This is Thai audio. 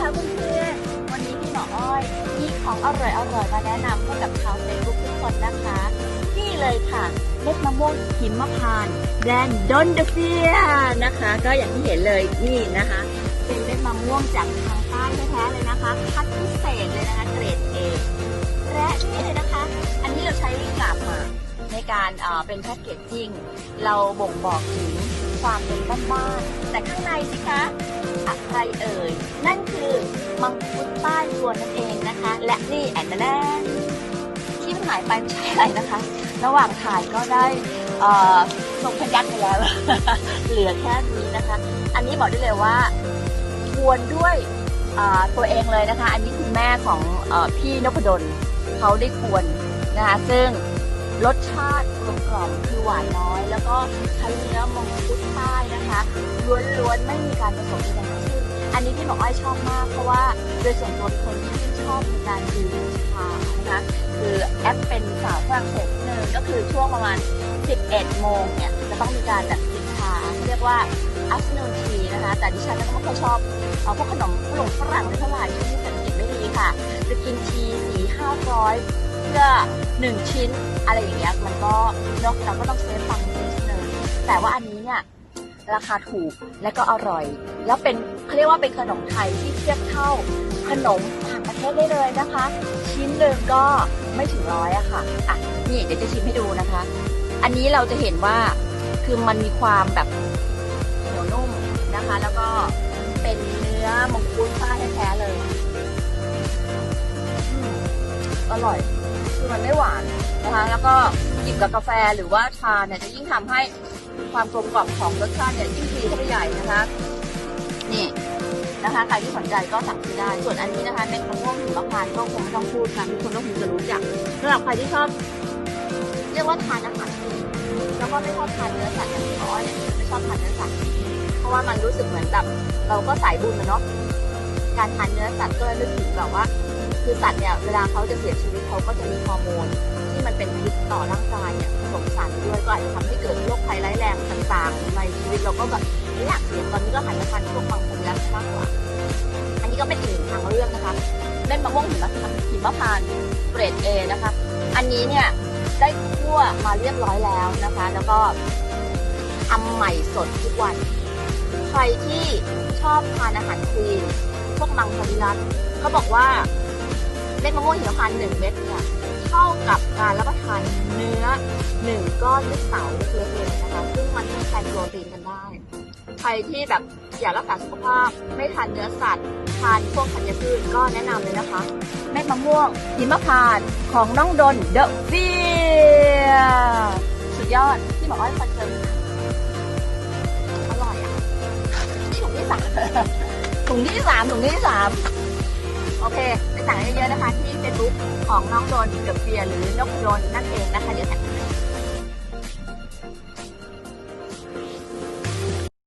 คะเพื่อนๆวันนี้พี่หมออ้อยมีของอร่อยอร่อยๆมาแนะนำให้กับชาวเฟซบุ๊กทุกคนนะคะ นี่เลยค่ะเม็ดมะม่วงหิมพานต์แบรนด์ดอนเดเฟียนะคะ ก็อย่างที่เห็นเลยนี่นะคะ เป็นเม็ดมะม่วงจากทางใต้แท้ๆเลยนะคะ คัดพิเศษเลยนะคะเกรดเอและนี่เลยนะคะ อันนี้เราใช้กาบมาในการเอ่อเป็นแพ็กเกจจิ้งเราบ่งบอกถึงความเป็นบ้านๆแต่ข้างในสิคะ อะไรเอ่ย นั่นคือมังคุดใต้รวนนั่นเองนะคะ และนี่แอนแนนที่มันหายไปไม่ใช่อะไรนะคะ ระหว่างถ่ายก็ได้ส่งพยักไปแล้ว เหลือแค่นี้นะคะ อันนี้บอกได้เลยว่าทวนด้วยตัวเองเลยนะคะ อันนี้คุณแม่ของอพี่นพดลเขาได้ควรนะคะซึ่ง รสชาติกลมกล่อมคือหวานน้อย แล้วก็ใช้เนื้อมังคุดใต้นะคะล้วนๆไม่มีการผสมใดๆทั้งสิ้นอันนี้ที่บอกอ้อยชอบมาก เพราะว่าโดยส่วนตัวเป็นคนที่ชอบในการดื่มชานะคะคือแอปเป็นสาวฝรั่งเศสนิดนึงก็คือช่วงประมาณ 11 โมงเนี่ยจะต้องมีการแบบกินชาเรียกว่า afternoon tea นะคะ แต่ดิฉันก็ไม่ค่อยชอบเอาพวกขนมฝรั่งฝรั่งเลยเท่าไหร่ช่วงนี้เศรษฐกิจไม่ดีค่ะ จะกินทีสี่ห้าร้อย เพื่อหนึ่งชิ้น อะไรอย่างเงี้ยมันก็เนอะเราก็ต้องเซฟฟังนิดนึงแต่ว่าอันนี้เนี่ยราคาถูกและก็อร่อย แล้วเป็นเขาเรียกว่าเป็นขนมไทยที่เทียบเท่าขนมต่างประเทศได้เลยนะคะ ชิ้นหนึ่งก็ไม่ถึงร้อยอะค่ะอะนี่เดี๋ยวจะชิมให้ดูนะคะ อันนี้เราจะเห็นว่าคือมันมีความแบบเหนียวนุ่มนะคะ แล้วก็เป็นเนื้อมังคุดป้าแท้ๆเลยอร่อย คือมันไม่หวานนะคะแล้วก็กินกับกาแฟหรือว่าชาเนี่ยจะยิ่งทำให้ความกลมกล่อมของรสชาติเนี่ยยิ่งดีเข้าไปใหญ่นะคะนี่นะคะใครที่สนใจก็สั่งซื้อได้ ส่วนอันนี้นะคะเม็ดมะม่วงหิมพานต์ก็คงไม่ต้องพูดค่ะทุกคนก็คงจะรู้จักสำหรับใครที่ชอบ เรียกว่าทานอาหารคลีนแล้วก็ไม่ชอบทานเนื้อสัตว์อย่างที่อ้อยเนี่ยไม่ชอบทานเนื้อสัตว์เพราะว่ามันรู้สึกเหมือนแบบเราก็สายบุญนะเนาะการทานเนื้อสัตว์ก็เลยนึกถึงแบบว่า คือสัตว์เนี่ยเวลาเขาจะเสียชีวิตเขาก็จะมีฮอร์โมนที่มันเป็นพิษต่อร่างกายเนี่ยผสมสารด้วยก็อาจจะทำให้เกิดโรคภัยร้ายแรงต่างๆในชีวิตเราก็แบบไม่อยากเสี่ยงตอนนี้ก็หันมาทานพวกมังคุดแล้วมากกว่า อันนี้ก็เป็นอีกหนึ่งทางเลือกนะคะเม็ดมะม่วงหิมพานต์หิมะพานเกรด A นะคะ อันนี้เนี่ยได้คั่วมาเรียบร้อยแล้วนะคะ แล้วก็ทำใหม่สดทุกวัน ใครที่ชอบทานอาหารคลีนพวกมังสวิรัตเขาบอกว่า วงหิมพานต์หนึ่งเม็ดเนี่ยเท่ากับการรับประทานเนื้อหนึ่งก้อนลูกเต๋าเล็กๆเลยนะคะซึ่งมันให้แทนโปรตีนกันได้ ใครที่แบบอยากรักษาสุขภาพไม่ทานเนื้อสัตว์ ทานพวกธัญพืชก็แนะนำเลยนะคะเม็ดมะม่วงหิมพานต์ของน้องดนเดอะฟีสุดยอดที่บอกว่าคอนเฟิร์มอร่อยอะนี่ถุงที่สามถุงที่สามถุงที่สาม โอเคไปสั่งเยอะๆนะคะที่เฟซบุ๊กของน้องโดนเดอะเบียหรือนกโดนนั่นเองนะคะเดี๋ยวแท็ก